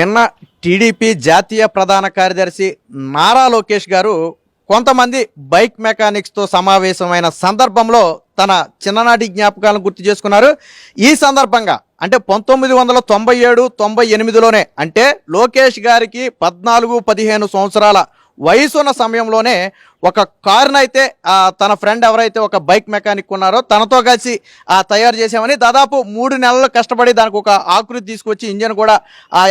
నిన్న టీడీపీ జాతీయ ప్రధాన కార్యదర్శి నారా లోకేష్ గారు కొంతమంది బైక్ మెకానిక్స్తో సమావేశమైన సందర్భంలో తన చిన్ననాటి జ్ఞాపకాలను గుర్తు చేసుకున్నారు. ఈ సందర్భంగా అంటే పంతొమ్మిది వందల తొంభై ఏడు తొంభై ఎనిమిదిలోనే అంటే లోకేష్ గారికి పద్నాలుగు పదిహేను సంవత్సరాల వయసున్న సమయంలోనే ఒక కారునైతే అయితే తన ఫ్రెండ్ ఎవరైతే ఒక బైక్ మెకానిక్ ఉన్నారో తనతో కలిసి ఆ, తయారు చేసామని దాదాపు మూడు నెలలు కష్టపడి దానికి ఒక ఆకృతి తీసుకొచ్చి ఇంజన్ కూడా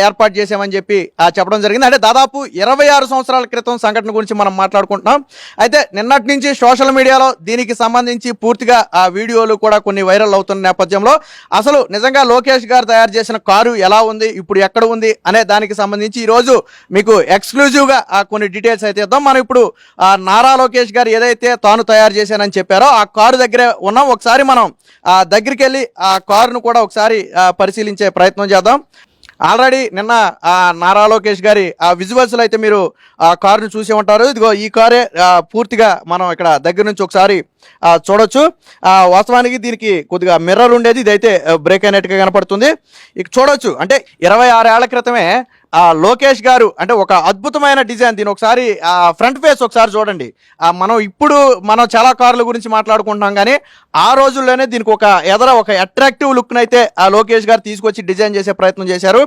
ఏర్పాటు చేసామని చెప్పి చెప్పడం జరిగింది. అంటే దాదాపు ఇరవై ఆరు సంవత్సరాల క్రితం సంఘటన గురించి మనం మాట్లాడుకుంటున్నాం. అయితే నిన్నటి నుంచి సోషల్ మీడియాలో దీనికి సంబంధించి పూర్తిగా ఆ వీడియోలు కూడా కొన్ని వైరల్ అవుతున్న నేపథ్యంలో అసలు నిజంగా లోకేష్ గారు తయారు చేసిన కారు ఎలా ఉంది ఇప్పుడు ఎక్కడ ఉంది అనే దానికి సంబంధించి ఈరోజు మీకు ఎక్స్క్లూజివ్గా కొన్ని డీటెయిల్స్ అయితే ఇద్దాం. మనం ఇప్పుడు నా నారా లోకేష్ గారు ఏదైతే తాను తయారు చేశానని చెప్పారో ఆ కారు దగ్గరే ఉన్నాం. ఒకసారి మనం ఆ దగ్గరికి వెళ్ళి ఆ కారును కూడా ఒకసారి పరిశీలించే ప్రయత్నం చేద్దాం. ఆల్రెడీ నిన్న ఆ నారా లోకేష్ గారి ఆ విజువల్స్లో అయితే మీరు ఆ కారును చూసి ఉంటారు. ఇదిగో ఈ కారే పూర్తిగా మనం ఇక్కడ దగ్గర నుంచి ఒకసారి చూడొచ్చు. ఆ, వాస్తవానికి దీనికి కొద్దిగా మిర్రర్ ఉండేది. ఇదైతే బ్రేక్ అయినట్టుగా కనపడుతుంది. ఇక చూడొచ్చు. అంటే ఇరవై ఆరు ఏళ్ళ క్రితమే లోకేష్ గారు అంటే ఒక అద్భుతమైన డిజైన్. దీని ఒకసారి ఫ్రంట్ ఫేస్ ఒకసారి చూడండి. మనం ఇప్పుడు మనం చాలా కార్ల గురించి మాట్లాడుకుంటున్నాం కానీ ఆ రోజుల్లోనే దీనికి ఒక ఎదర ఒక అట్రాక్టివ్ లుక్ను అయితే ఆ లోకేష్ గారు తీసుకొచ్చి డిజైన్ చేసే ప్రయత్నం చేశారు.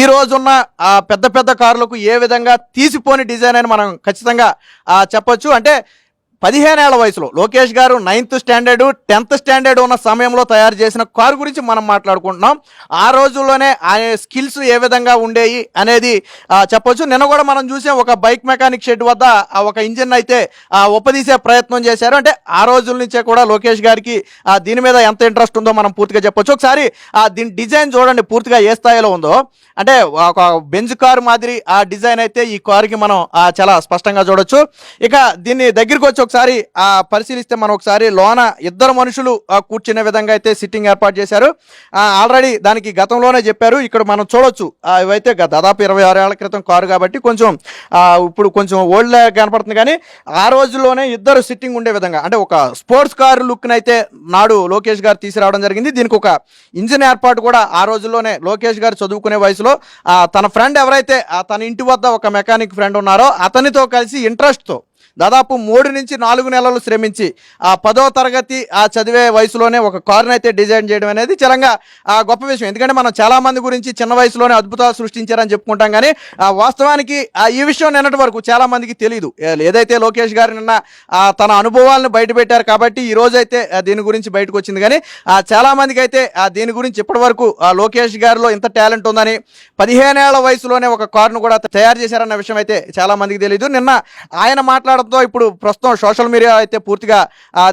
ఈ రోజున్న ఆ పెద్ద పెద్ద కార్లకు ఏ విధంగా తీసిపోని డిజైన్ అని మనం ఖచ్చితంగా చెప్పొచ్చు. అంటే పదిహేనేళ్ళ వయసులో లోకేష్ గారు నైన్త్ స్టాండర్డ్ టెన్త్ స్టాండర్డ్ ఉన్న సమయంలో తయారు చేసిన కారు గురించి మనం మాట్లాడుకుంటున్నాం. ఆ రోజుల్లోనే ఆ స్కిల్స్ ఏ విధంగా ఉండేవి అనేది చెప్పొచ్చు. నిన్న కూడా మనం చూసాం ఒక బైక్ మెకానిక్ షెడ్ వద్ద ఆ ఒక ఇంజిన్ అయితే ఉపదీసే ప్రయత్నం చేశారు. అంటే ఆ రోజుల నుంచే కూడా లోకేష్ గారికి ఆ, దీని మీద ఎంత ఇంట్రెస్ట్ ఉందో మనం పూర్తిగా చెప్పొచ్చు. ఒకసారి ఆ, దీని డిజైన్ చూడండి పూర్తిగా ఏ స్థాయిలో ఉందో. అంటే ఒక బెంజ్ కారు మాదిరి ఆ డిజైన్ అయితే ఈ కారుకి మనం చాలా స్పష్టంగా చూడొచ్చు. ఇక దీన్ని దగ్గరికి వచ్చి ఒకసారి ఆ, పరిశీలిస్తే మనం ఒకసారి లోన ఇద్దరు మనుషులు కూర్చునే విధంగా అయితే సిట్టింగ్ ఏర్పాటు చేశారు. ఆల్రెడీ దానికి గతంలోనే చెప్పారు. ఇక్కడ మనం చూడొచ్చు. ఇవైతే దాదాపు ఇరవై ఆరు ఏళ్ళ క్రితం కారు కాబట్టి కొంచెం ఇప్పుడు కొంచెం ఓల్డ్ కనపడుతుంది కానీ ఆ రోజుల్లోనే ఇద్దరు సిట్టింగ్ ఉండే విధంగా అంటే ఒక స్పోర్ట్స్ కారు లుక్ని అయితే నాడు లోకేష్ గారు తీసుకురావడం జరిగింది. దీనికి ఒక ఇంజిన్ ఏర్పాటు కూడా ఆ రోజుల్లోనే లోకేష్ గారు చదువుకునే వయసులో తన ఫ్రెండ్ ఎవరైతే ఆ, తన ఇంటి వద్ద ఒక మెకానిక్ ఫ్రెండ్ ఉన్నారో అతనితో కలిసి ఇంట్రెస్ట్తో దాదాపు మూడు నుంచి నాలుగు నెలలు శ్రమించి ఆ పదో తరగతి ఆ చదివే వయసులోనే ఒక కారును అయితే డిజైన్ చేయడం అనేది చరంగా ఆ, గొప్ప విషయం. ఎందుకంటే మనం చాలా మంది గురించి చిన్న వయసులోనే అద్భుతాలు సృష్టించారని చెప్పుకుంటాం కానీ ఆ, వాస్తవానికి ఆ, ఈ విషయం నిన్నటి వరకు చాలామందికి తెలియదు ఏదైతే లోకేష్ గారు నిన్న ఆ, తన అనుభవాలను బయట పెట్టారు కాబట్టి ఈ రోజైతే అయితే దీని గురించి బయటకు వచ్చింది కానీ చాలామందికి చాలా మందికి అయితే ఆ, దీని గురించి ఇప్పటి వరకు ఆ, లోకేష్ గారిలో ఇంత టాలెంట్ ఉందని పదిహేనేళ్ళ వయసులోనే ఒక కారును కూడా తయారు చేశారన్న విషయం అయితే చాలా మందికి తెలియదు నిన్న ఆయన మాట్లాడడంతో ఇప్పుడు ప్రస్తుతం సోషల్ మీడియా అయితే పూర్తిగా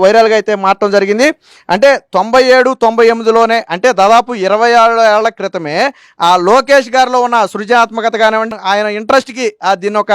వైరల్గా అయితే మారటం జరిగింది. అంటే తొంభై ఏడు తొంభై ఎనిమిదిలోనే అంటే దాదాపు ఇరవై ఆరు ఏళ్ళ క్రితమే ఆ లోకేష్ గారిలో ఉన్న సృజనాత్మకత కానివ్వండి ఆయన ఇంట్రెస్ట్కి దీన్ని ఒక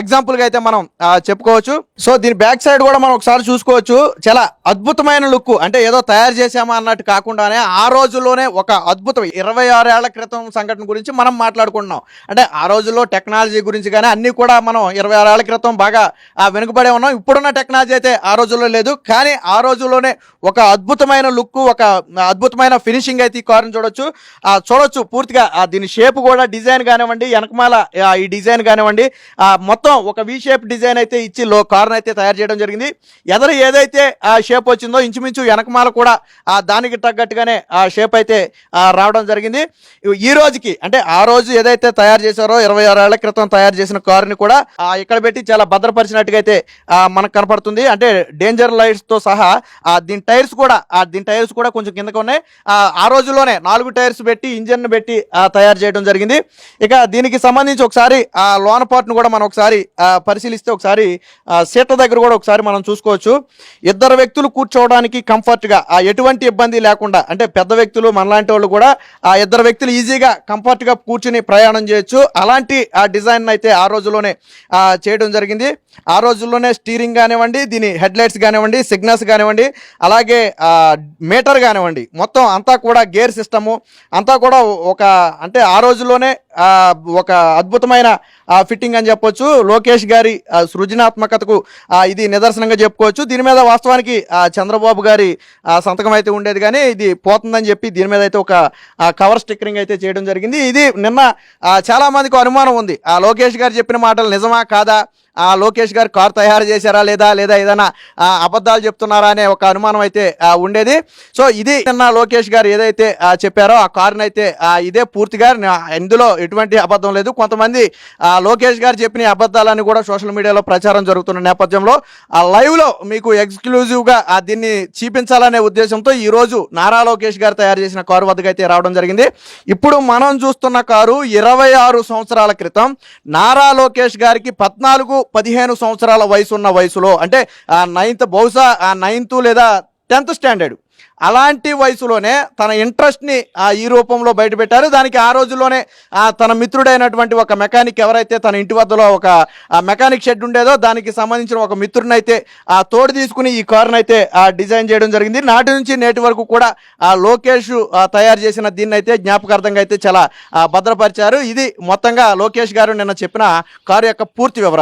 ఎగ్జాంపుల్గా అయితే మనం చెప్పుకోవచ్చు. సో దీని బ్యాక్ సైడ్ కూడా మనం ఒకసారి చూసుకోవచ్చు. చాలా అద్భుతమైన లుక్ అంటే ఏదో తయారు చేసామా అన్నట్టు కాకుండానే ఆ రోజుల్లోనే ఒక అద్భుతం. ఇరవై ఆరు ఏళ్ళ క్రితం సంఘటన గురించి మనం మాట్లాడుకుంటున్నాం. అంటే ఆ రోజుల్లో టెక్నాలజీ గురించి కానీ అన్నీ కూడా మనం ఇరవై ఆరు ఏళ్ళ క్రితం బాగా ఆ, వెనుకబడే ఉన్నాం. ఇప్పుడున్న టెక్నాలజీ అయితే ఆ రోజుల్లో లేదు. కానీ ఆ రోజుల్లోనే ఒక అద్భుతమైన లుక్ ఒక అద్భుతమైన ఫినిషింగ్ అయితే ఈ కారుని చూడొచ్చు. ఆ, చూడొచ్చు పూర్తిగా. ఆ, దీని షేప్ కూడా డిజైన్ కానివ్వండి వెనకమాల ఈ డిజైన్ కానివ్వండి ఆ, మొత్తం ఒక వి షేప్ డిజైన్ అయితే ఇచ్చి లో కార్ని అయితే తయారు చేయడం జరిగింది. ఎదరు ఏదైతే ఆ షేప్ వచ్చిందో ఇంచుమించు వెనకమాల కూడా ఆ దానికి తగ్గట్టుగానే ఆ షేప్ అయితే రావడం జరిగింది. ఈ రోజుకి అంటే ఆ రోజు ఏదైతే తయారు చేశారో ఇరవై ఆరు ఏళ్ళ క్రితం తయారు చేసిన కారుని కూడా ఇక్కడ పెట్టి చాలా భద్రపరిచినట్టు అయితే మనకు కనపడుతుంది. అంటే డేంజర్ లైట్స్తో సహా ఆ, దీని టైర్స్ కూడా ఆ, దీని టైర్స్ కూడా కొంచెం కిందకు ఉన్నాయి. ఆ, రోజుల్లోనే నాలుగు టైర్స్ పెట్టి ఇంజన్ పెట్టి తయారు చేయడం జరిగింది. ఇక దీనికి సంబంధించి ఒకసారి ఆ లోన పార్ట్ను కూడా మనం ఒకసారి పరిశీలిస్తే ఒకసారి సీట్ల దగ్గర కూడా ఒకసారి మనం చూసుకోవచ్చు. ఇద్దరు వ్యక్తులు కూర్చోవడానికి కంఫర్ట్గా ఆ ఎటువంటి ఇబ్బంది లేకుండా అంటే పెద్ద వ్యక్తులు మనలాంటి వాళ్ళు కూడా ఆ ఇద్దరు వ్యక్తులు ఈజీగా కంఫర్ట్గా కూర్చుని ప్రయాణం చేయొచ్చు. అలాంటి ఆ డిజైన్ అయితే ఆ రోజుల్లోనే చేయడం జరిగింది. ఆ రోజుల్లోనే స్టీరింగ్ కానివ్వండి దీని హెడ్ లైట్స్ కానివ్వండి సిగ్నల్స్ కానివ్వండి అలాగే మీటర్ కానివ్వండి మొత్తం అంతా కూడా గేర్ సిస్టము అంతా కూడా ఒక అంటే ఆ రోజుల్లోనే ఒక అద్భుతమైన ఫిట్టింగ్ అని చెప్పొచ్చు. లోకేష్ గారి సృజనాత్మకతకు ఇది నిదర్శనంగా చెప్పుకోవచ్చు. దీని మీద వాస్తవానికి చంద్రబాబు గారి ఆ, సంతకం అయితే ఉండేది కానీ ఇది పోతుందని చెప్పి దీని మీద అయితే ఒక కవర్ స్టిక్కరింగ్ అయితే చేయడం జరిగింది. ఇది నిన్న చాలామందికి చాలా మందికి అనుమానం ఉంది. ఆ లోకేష్ గారు చెప్పిన మాటలు నిజమా కాదా? ఆ లోకేష్ గారు కారు తయారు చేశారా లేదా? లేదా ఏదైనా అబద్ధాలు చెప్తున్నారా అనే ఒక అనుమానం అయితే ఉండేది. సో ఇది నిన్న లోకేష్ గారు ఏదైతే చెప్పారో ఆ కారునైతే ఇదే పూర్తిగా ఇందులో ఎటువంటి అబద్ధం లేదు. కొంతమంది ఆ, లోకేష్ గారు చెప్పిన అబద్ధాలని కూడా సోషల్ మీడియాలో ప్రచారం జరుగుతున్న నేపథ్యంలో ఆ లైవ్లో మీకు ఎక్స్క్లూజివ్గా ఆ, దీన్ని చూపించాలనే ఉద్దేశంతో ఈరోజు నారా లోకేష్ గారు తయారు చేసిన కారు వద్దకు అయితే రావడం జరిగింది. ఇప్పుడు మనం చూస్తున్న కారు ఇరవై ఆరు సంవత్సరాల క్రితం నారా లోకేష్ గారికి పద్నాలుగు పదిహేను సంవత్సరాల వయసు ఉన్న వయసులో అంటే ఆ నైన్త్ బహుశా ఆ నైన్త్ లేదా టెన్త్ స్టాండర్డ్. అలాంటి వయసులోనే తన ఇంట్రెస్ట్ని ఆ ఈ రూపంలో బయటపెట్టారు. దానికి ఆ రోజుల్లోనే తన మిత్రుడైనటువంటి ఒక మెకానిక్ ఎవరైతే తన ఇంటి వద్దలో ఒక మెకానిక్ షెడ్ ఉండేదో దానికి సంబంధించిన ఒక మిత్రుడిని అయితే ఆ తోడు తీసుకుని ఈ కారును అయితే ఆ డిజైన్ చేయడం జరిగింది. నాటి నుంచి నేటి వరకు కూడా ఆ లోకేష్ తయారు చేసిన దీన్ని అయితే జ్ఞాపకార్థంగా అయితే చాలా భద్రపరిచారు. ఇది మొత్తంగా లోకేష్ గారు నిన్న చెప్పిన కారు యొక్క పూర్తి వివరాలు.